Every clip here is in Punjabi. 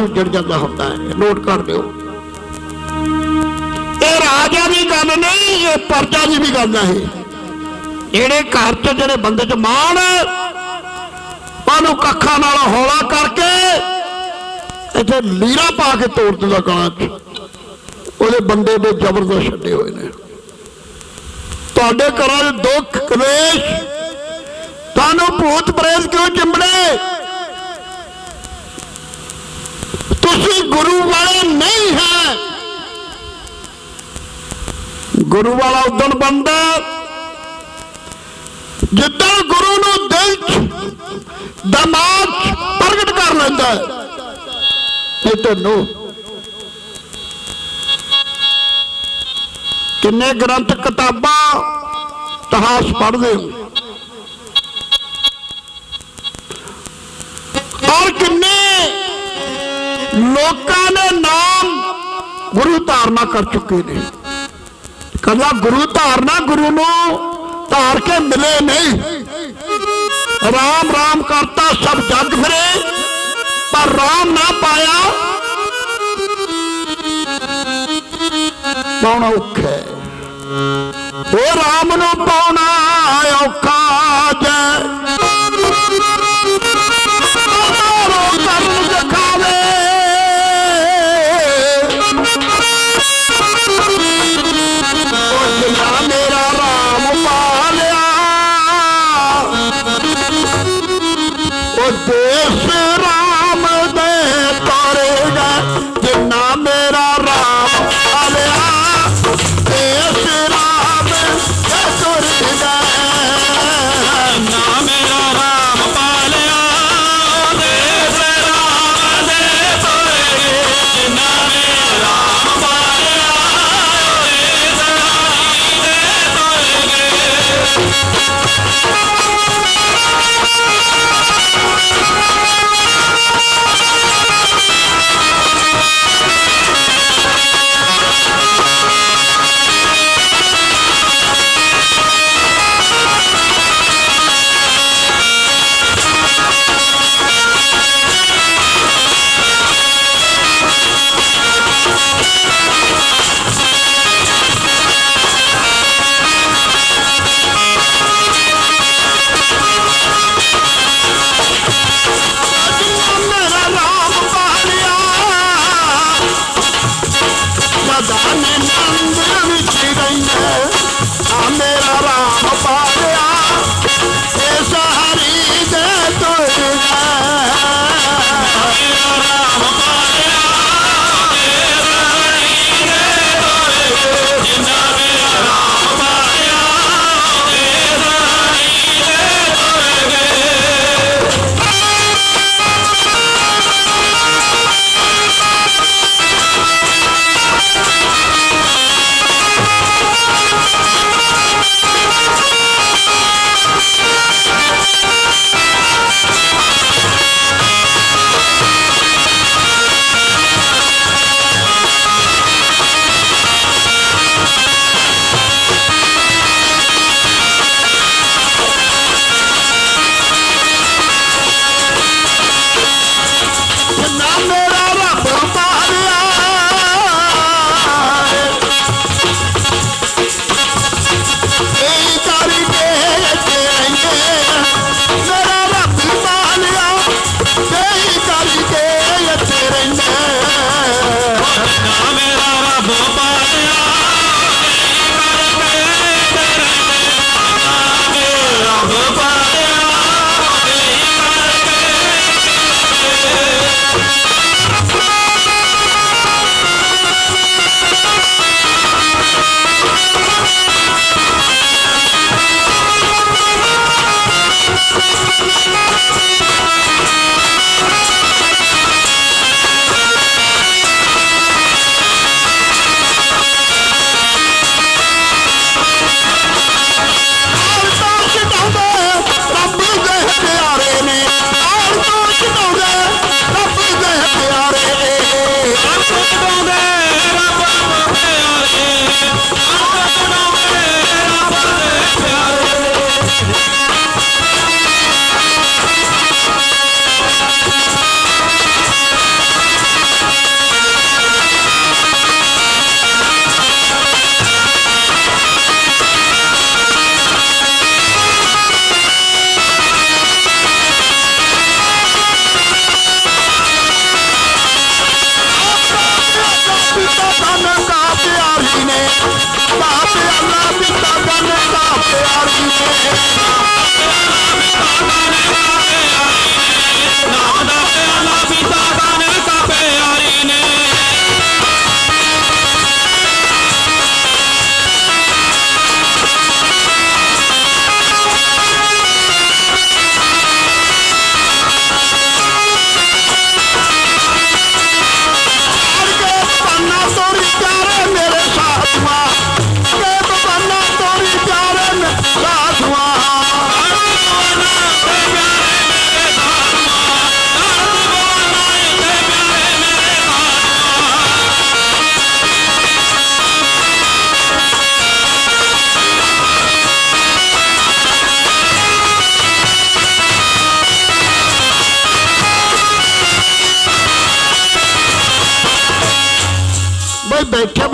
ਉਹ ਸਾਰਾ ਜਾਂਦਾ ਹੁੰਦਾ ਹੈ। ਨੋਟ ਕਰ ਦਿਓ। ਇਹ ਰਾਜਾ ਦੀ ਗੱਲ ਨਹੀਂ, ਇਹ ਪਰਜਾ ਦੀ ਵੀ ਗੱਲ ਹੈ। ਜਿਹੜੇ ਘਰ 'ਚ, ਜਿਹੜੇ ਬੰਦੇ 'ਚ ਮਾਣ, ਉਹਨੂੰ ਕੱਖਾਂ ਨਾਲ ਹੌਲਾ ਕਰਕੇ ਇੱਥੇ ਲੀਰਾ ਪਾ ਕੇ ਤੋੜ ਦਿੰਦਾ ਗਾਂ 'ਚ। ਉਹਦੇ ਬੰਦੇ ਦੇ ਜ਼ਬਰਦਸਤ ਛੱਡੇ ਹੋਏ ਨੇ। ਤੁਹਾਡੇ ਘਰਾਂ 'ਚ ਦੁੱਖ, ਕਲੇਸ਼, ਤੁਹਾਨੂੰ ਭੂਤ ਪ੍ਰੇਤ ਕਿਉਂ ਚਿੰਬੜੇ? ਤੁਸੀਂ ਗੁਰੂ ਵਾਲੇ ਨਹੀਂ ਹੈ। ਗੁਰੂ ਵਾਲਾ ਉਦਣ ਬੰਦਾ ਜਿੱਦਾਂ ਗੁਰੂ ਨੂੰ ਦਿਲ ਚ, ਦਿਮਾਗ ਪ੍ਰਗਟ ਕਰ ਲੈਂਦਾ ਹੈ। ਇਹ ਤੈਨੂੰ ਕਿੰਨੇ ਗ੍ਰੰਥ ਕਿਤਾਬਾਂ ਇਤਿਹਾਸ ਪੜ੍ਹਦੇ ਹੋ। ਔਰ ਕਿੰਨੇ ਲੋਕਾਂ ਨੇ ਨਾਮ ਗੁਰੂ ਧਾਰਨਾ ਕਰ ਚੁੱਕੇ ਨੇ। ਕੱਲਾ ਗੁਰੂ ਧਾਰਨਾ ਗੁਰੂ ਨੂੰ ਧਾਰ ਕੇ ਮਿਲੇ ਨਹੀਂ। ਰਾਮ ਰਾਮ ਕਰਤਾ, ਸਭ ਜਗ ਫਿਰੇ, ਪਰ ਰਾਮ ਨਾ ਪਾਇਆ। ਪਾਉਣਾ ਔਖਾ ਹੈ। ਉਹ ਰਾਮ ਨੂੰ ਪਾਉਣਾ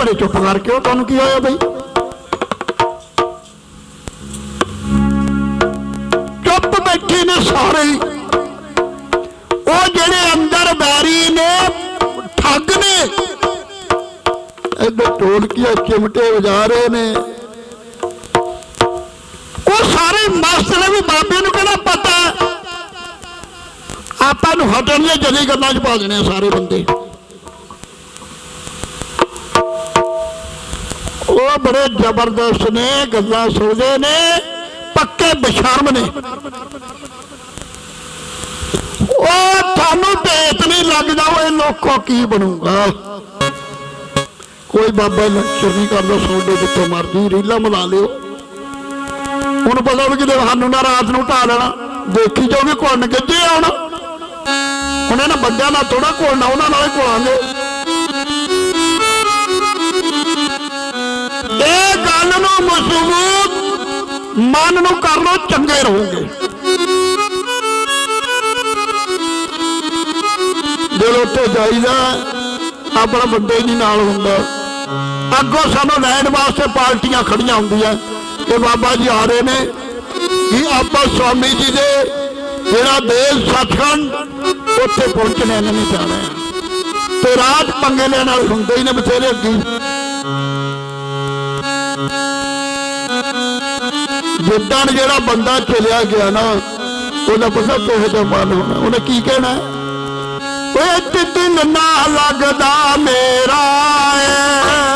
ਬੜੇ ਚੁੱਪ ਕਰਕੇ ਉਹ ਤੁਹਾਨੂੰ ਕੀ ਹੋਇਆ ਬਈ? ਚੁੱਪ ਬੈਠੇ ਨੇ ਸਾਰੇ। ਹੀ। ਉਹ ਜਿਹੜੇ ਅੰਦਰ ਬੈਰੀ ਨੇ, ਠੱਗ ਨੇ। ਇੱਧਰ ਢੋਲਕੀਆਂ ਚਿਮਟੇ ਵਜਾ ਰਹੇ ਨੇ। ਉਹ ਸਾਰੇ ਮਸਤ ਨੇ ਵੀ ਬਾਬੇ ਨੂੰ ਕਿਹੜਾ ਪਤਾ? ਆਪਾਂ ਨੂੰ ਹਟਣ ਦੀਆਂ ਜਲੀ ਗੱਲਾਂ 'ਚ ਪਾ ਦੇਣੇ ਸਾਰੇ ਬੰਦੇ। ਉਹ ਬੜੇ ਜ਼ਬਰਦਸਤ ਨੇ, ਗੱਲਾਂ ਸੁਣਦੇ ਨੇ, ਪੱਕੇ ਬਸ਼ਰਮ ਨੇ। ਉਹ ਤੁਹਾਨੂੰ ਭੇਤ ਨਹੀਂ ਲੱਗਦਾ ਉਹ ਲੋਕੋ ਕੀ ਬਣੂਗਾ। ਕੋਈ ਬਾਬਾ ਲੈਕਚਰ ਨਹੀਂ ਕਰਦਾ ਸੋਡੇ ਜਿੱਥੋਂ ਮਰਜ਼ੀ, ਰੀਲਾ ਮਿਲਾ ਲਿਓ। ਉਹਨੂੰ ਪਤਾ ਵੀ ਕਿਤੇ ਸਾਨੂੰ ਨਾ ਰਾਤ ਨੂੰ ਢਾ ਲੈਣਾ। ਦੇਖੀ ਜਾਓਗੇ ਕੋਣ ਕਿੱਥੇ ਆਉਣਾ। ਹੁਣ ਇਹਨਾਂ ਬੰਦਿਆਂ ਨਾਲ ਥੋੜਾ ਕੋਲਣਾ ਉਹਨਾਂ ਨਾਲ ਹੀ ਕੋਲਾਂਗੇ ਇਹ ਗੱਲ ਨੂੰ ਮਜ਼ਬੂਤ ਮਨ ਨੂੰ ਕਰ ਲੋ ਚੰਗੇ ਰਹੋਗੇ। ਦਿਲ ਉੱਤੇ ਜਾਈਦਾ, ਆਪਣਾ ਵੱਡੇ ਜੀ ਨਾਲ ਹੁੰਦਾ। ਅੱਗੋਂ ਸਾਨੂੰ ਲੈਣ ਵਾਸਤੇ ਪਾਰਟੀਆਂ ਖੜੀਆਂ ਹੁੰਦੀਆਂ। ਕਿ ਬਾਬਾ ਜੀ ਆ ਰਹੇ ਨੇ ਕਿ ਆਪਾਂ ਸਵਾਮੀ ਜੀ ਦੇ ਜਿਹੜਾ ਦੇਸ਼ ਸੱਚਖੰਡ ਉੱਥੇ ਪਹੁੰਚਣੇ ਇਹਨਾਂ ਨੇ ਜਾਣਾ ਤੇ ਰਾਤ ਪੰਗੇ ਲੈਣ ਵਾਲੇ ਹੁੰਦੇ ਹੀ ਨੇ ਬਥੇਰੇ ਅੱਗੇ। ਜਿੱਦਾਂ ਜਿਹੜਾ ਬੰਦਾ ਚਲਿਆ ਗਿਆ ਨਾ, ਉਹਦਾ ਪਤਾ ਕਿਹੋ ਜਿਹਾ ਮਨ ਹੋਣਾ। ਉਹਨੇ ਕੀ ਕਹਿਣਾ ਓਏ ਤਿੱਤਨ ਨਾ ਲੱਗਦਾ ਮੇਰਾ ਏ।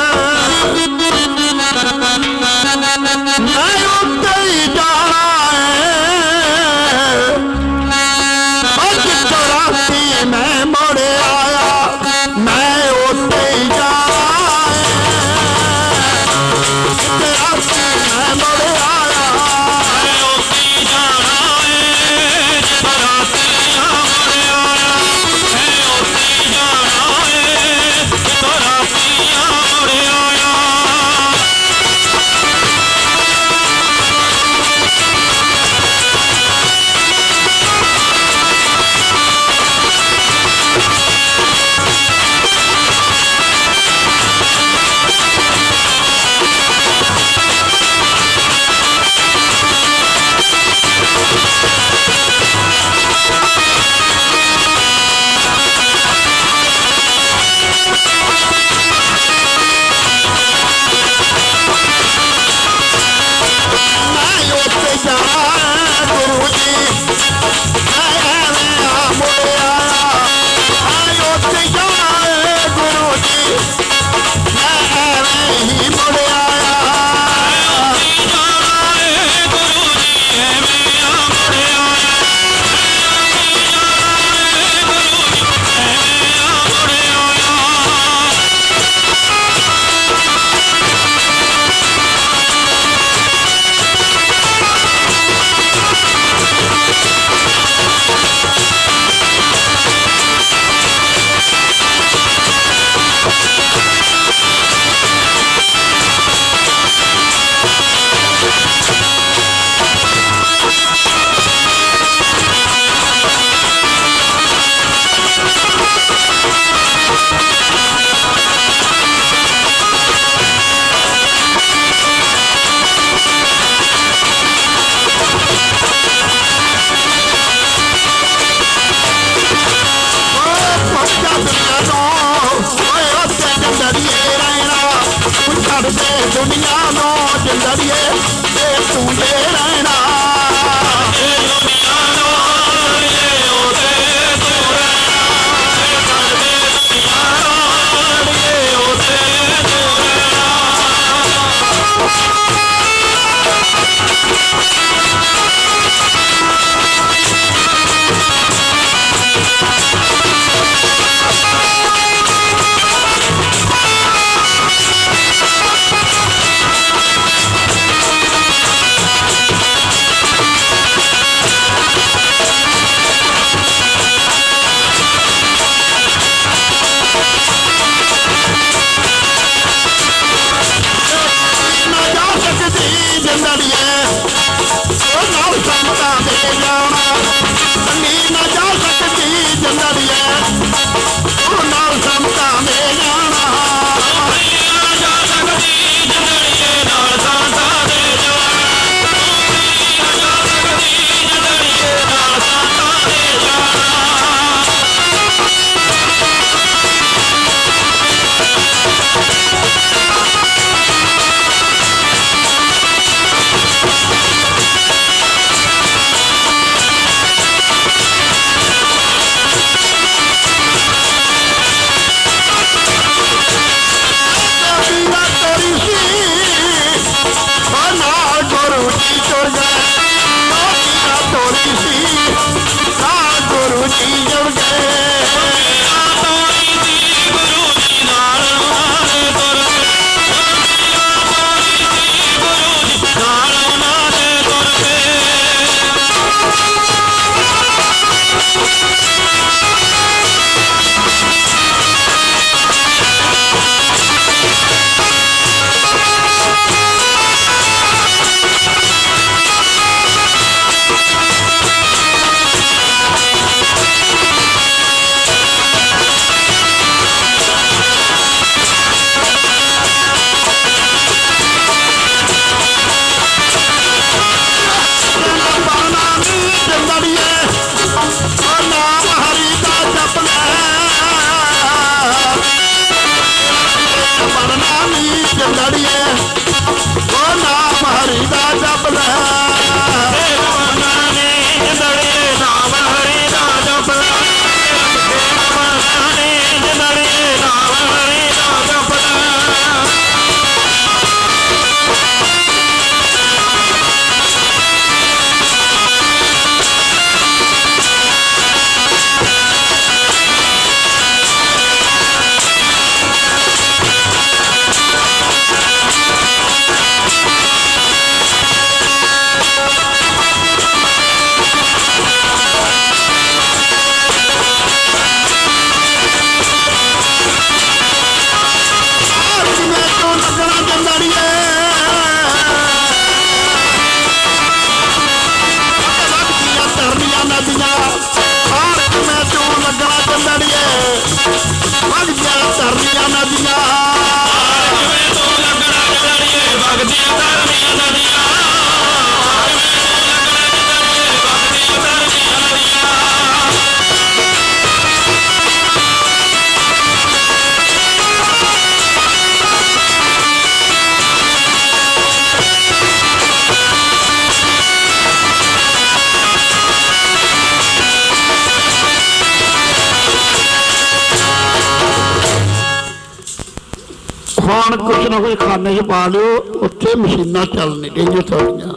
ਨਾ ਕੁਛ ਖਾਨੇ 'ਚ ਪਾ ਲਿਓ, ਉੱਥੇ ਮਸ਼ੀਨਾਂ ਚੱਲ ਨਹੀਂ ਰਹੀਆਂ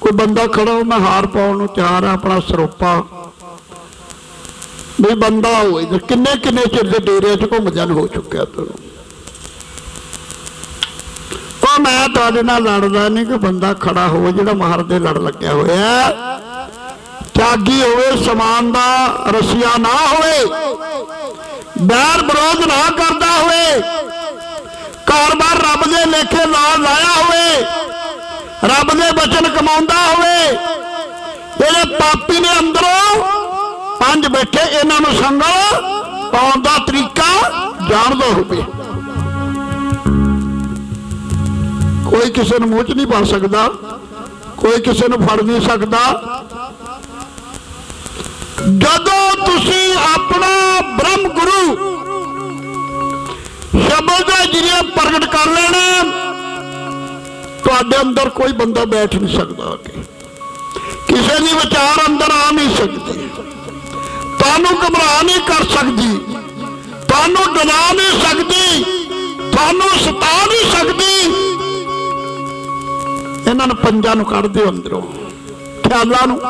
ਕੋਈ ਬੰਦਾ ਖੜਾ ਹੋ ਮੈਂ ਹਾਰ ਪਾਉਣ ਨੂੰ ਤਿਆਰ ਆ, ਆਪਣਾ ਸਰੋਪਾ। ਵੀ ਬੰਦਾ ਹੋਏ ਤੇ ਕਿੰਨੇ ਕਿੰਨੇ ਚਿਰ ਦੇ ਡੇਰੇ 'ਚ ਘੁੰਮ ਜਾਣ, ਹੋ ਚੁੱਕਿਆ ਤੁਹਾਨੂੰ ਉਹ ਮੈਂ ਤੁਹਾਡੇ ਨਾਲ ਲੜਦਾ ਨਹੀਂ ਕਿ ਬੰਦਾ ਖੜਾ ਹੋਵੇ, ਜਿਹੜਾ ਮਹਾਰ ਦੇ ਲੜ ਲੱਗਿਆ ਹੋਇਆ ਤਿਆਗੀ ਹੋਵੇ, ਸਮਾਨ ਦਾ ਰਸੀਆ ਨਾ ਹੋਵੇ, ਬੈਰ ਵਿਰੋਧ ਨਾ ਕਰਦਾ ਹੋਵੇ। ਕਾਰੋਬਾਰ ਰੱਬ ਦੇ ਲੇਖੇ ਨਾਲ ਲਾਇਆ ਹੋਵੇ, ਰੱਬ ਦੇ ਬਚਨ ਕਮਾਉਂਦਾ ਹੋਵੇ ਜਿਹੜੇ ਪਾਪੀ ਨੇ ਅੰਦਰੋਂ ਪੰਜ ਬੈਠੇ, ਇਹਨਾਂ ਨੂੰ ਸੰਗਲ ਪਾਉਣ ਦਾ ਤਰੀਕਾ ਜਾਣਦਾ ਹੋਵੇ। ਕੋਈ ਕਿਸੇ ਨੂੰ ਮੂੰਹ 'ਚ ਨਹੀਂ ਪਾ ਸਕਦਾ, ਕੋਈ ਕਿਸੇ ਨੂੰ ਫੜ ਨਹੀਂ ਸਕਦਾ। ਜਦੋਂ ਤੁਸੀਂ ਪ੍ਰਗਟ ਕਰ ਲੈਣਾ। ਤੁਹਾਡੇ ਅੰਦਰ ਕੋਈ ਬੰਦਾ ਬੈਠ ਨਹੀਂ ਸਕਦਾ ਆ ਕੇ ਕਿਸੇ ਦੀ ਵਿਚਾਰ ਅੰਦਰ ਆ ਨਹੀਂ ਸਕਦੀ। ਤੁਹਾਨੂੰ ਘਬਰਾ ਨਹੀਂ ਕਰ ਸਕਦੀ। ਤੁਹਾਨੂੰ ਡਰਾ ਨਹੀਂ ਸਕਦੀ। ਤੁਹਾਨੂੰ ਸਤਾ ਨਹੀਂ ਸਕਦੀ। ਇਹਨਾਂ ਨੂੰ ਪੰਜਾਂ ਨੂੰ ਕੱਢ ਦਿਓ ਅੰਦਰੋਂ। ਖਿਆਲਾਂ ਨੂੰ।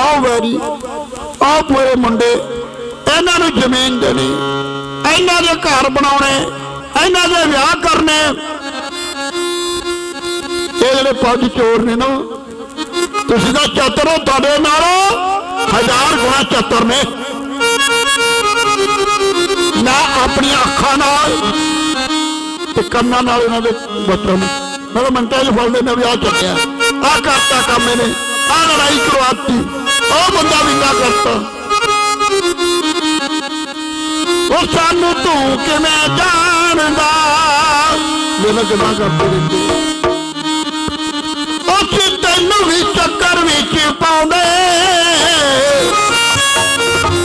ਆਓ ਵੈਰੀ। ਆਓ ਪੂਰੇ ਮੁੰਡੇ। ਇਹਨਾਂ ਨੂੰ ਜ਼ਮੀਨ ਦੇਣੀ। ਇਹਨਾਂ ਦੇ ਘਰ ਬਣਾਉਣੇ। ਇਹਨਾਂ ਦੇ ਵਿਆਹ ਕਰਨੇ। ਇਹ ਜਿਹੜੇ ਪੰਜ ਚੋਰ ਨੇ ਨਾ, ਤੁਸੀਂ ਤਾਂ ਚਤਰ ਹੋ ਤੁਹਾਡੇ ਨਾਲ। ਹਜ਼ਾਰ ਗੁਣਾ ਚਤਰ ਨੇ। ਮੈਂ ਆਪਣੀਆਂ ਅੱਖਾਂ ਨਾਲ ਤੇ ਕੰਨਾਂ ਨਾਲ ਇਹਨਾਂ ਦੇ ਬਚਨ ਮੈਂ ਮੰਟਾਂ 'ਚ ਫੜਦੇ ਨੇ ਵਿਆਹ ਚੱਕਿਆ। ਆ ਕਰਤਾ ਕੰਮ ਇਹਨੇ। ਆ ਲੜਾਈ ਕਰਵਾਤੀ। ਉਹ ਬੰਦਾ ਵਿੰਗਾ ਕਰਤਾ। ਉਹ ਸਾਨੂੰ ਤੂੰ ਕਿਵੇਂ ਜਾਣਦਾ ਮੈਨੂੰ ਕਿਵੇਂ ਕਰਦੇ ਰਹਿੰਦੇ ਉਹ ਤੈਨੂੰ ਵੀ ਚੱਕਰ ਵਿੱਚ ਪਾਉਂਦੇ।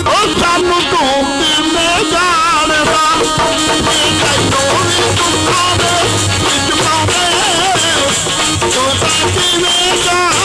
ਉਹ ਸਾਨੂੰ ਤੂੰ ਕਿਵੇਂ ਜਾਣਦਾ। ਤੈਨੂੰ ਵੀ ਦੁੱਖਾਂ ਦੇ ਵਿੱਚ ਪਾਉਂਦੇ। ਤੂੰ ਤਾਂ ਕਿਵੇਂ ਜਾਣਦਾ?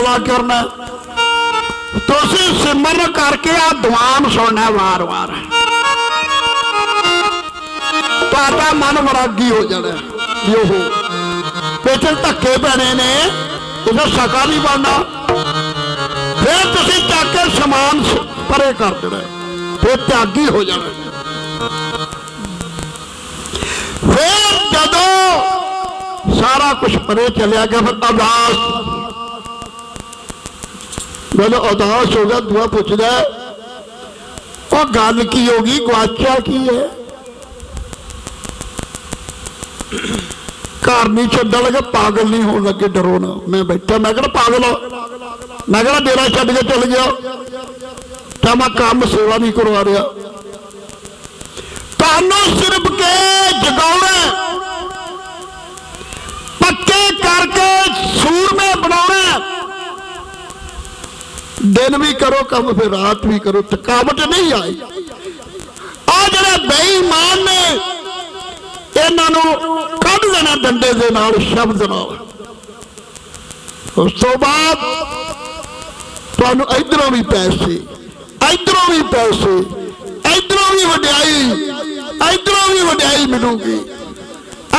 ਕੁ ਉਹ ਮੇਲਾ ਲਾ ਕੇ ਕਰਨਾ ਤੁਸੀਂ ਸਿਮਰਨ ਕਰਕੇ ਆ ਦੁਆਨ ਸੁਣਨਾ ਵਾਰ-ਵਾਰ ਤੁਹਾਡਾ ਮਨ ਮਰਾਗੀ ਹੋ ਜਾਣਾ ਵੀ ਉਹ ਵਿੱਚ ਧੱਕੇ ਪੈਣੇ ਨੇ ਤੁਸੀਂ ਸਕਾ ਨਹੀਂ ਬਣਨਾ ਫਿਰ ਤੁਸੀਂ ਚੱਕ ਕੇ ਸਮਾਨ ਸ- ਪਰੇ ਕਰ ਦੇਣਾ ਫਿਰ ਤਿਆਗੀ ਹੋ ਜਾਣਾ ਫਿਰ ਜਦੋਂ ਸਾਰਾ ਕੁਝ ਪਰੇ ਚਲਿਆ ਗਿਆ ਫਿਰ ਅਰਦਾਸ ਜਦੋਂ ਅਰਦਾਸ ਹੋ ਗਿਆ, ਦੁਆ ਪੁੱਛਦਾ ਉਹ ਗੱਲ ਕੀ ਹੋ ਗਈ ਗਵਾਚਿਆ ਕੀ ਹੈ? ਘਰ ਨਹੀਂ ਛੱਡਣ ਲੱਗਾ, ਪਾਗਲ ਨਹੀਂ ਹੋਣ ਲੱਗੇ, ਡਰੋ ਨਾ। ਮੈਂ ਬੈਠਾ, ਮੈਂ ਕਿਹੜਾ ਪਾਗਲ ਹਾਂ? ਮੈਂ ਕਿਹੜਾ ਡੇਰਾ ਛੱਡ ਕੇ ਚਲ ਗਿਆ? ਤਾਂ ਮੈਂ ਕੰਮ ਸੇਵਾ ਨਹੀਂ ਕਰਵਾ ਰਿਹਾ। ਤੁਹਾਨੂੰ ਸਿਰਫ ਕੇ ਜਗਾਉਣਾ ਪੱਕੇ ਕਰਕੇ ਸੂਰਮੇ ਬਣਾਉਣਾ ਦਿਨ ਵੀ ਕਰੋ, ਕੰਮ ਫਿਰ ਰਾਤ ਵੀ ਕਰੋ, ਥਕਾਵਟ ਨਹੀਂ ਆਈ। ਆ ਜਿਹੜੇ ਬੇਈਮਾਨ ਨੇ, ਇਹਨਾਂ ਨੂੰ ਕੱਢ ਦੇਣਾ ਡੰਡੇ ਦੇ ਨਾਲ, ਸ਼ਬਦ ਨਾਲ। ਉਸ ਤੋਂ ਬਾਅਦ ਤੁਹਾਨੂੰ ਇਧਰੋਂ ਵੀ ਪੈਸੇ, ਇਧਰੋਂ ਵੀ ਪੈਸੇ, ਇਧਰੋਂ ਵੀ ਵਡਿਆਈ, ਇਧਰੋਂ ਵੀ ਵਡਿਆਈ ਮਿਲੂਗੀ।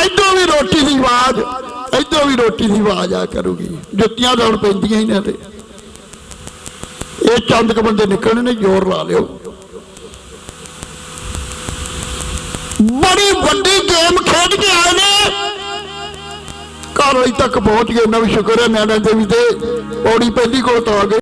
ਇਧਰੋਂ ਵੀ ਰੋਟੀ ਦੀ ਆਵਾਜ਼, ਇਧਰੋਂ ਵੀ ਰੋਟੀ ਦੀ ਆਵਾਜ਼ ਆ ਕਰੂਗੀ। ਜੁੱਤੀਆਂ ਦੌੜ ਪੈਂਦੀਆਂ ਇਹਨਾਂ ਦੇ ਇਹ ਚੰਦ ਕੁ ਬੰਦੇ ਨਿਕਲਣੇ ਨੇ, ਜ਼ੋਰ ਲਾ ਲਿਓ। ਬੜੀ ਵੱਡੀ ਗੇਮ ਖੇਡ ਕੇ ਆਏ ਨੇ। ਘਰ ਅਜੇ ਤੱਕ ਪਹੁੰਚ ਗਏ ਨਾ ਵੀ ਸ਼ੁਕਰ ਹੈ, ਨਿਆਣਿਆਂ ਦੇ ਵੀ ਤੇ ਪੌੜੀ ਪਹਿਲੀ ਕੋਲ ਤਾਂ ਆ ਗਏ।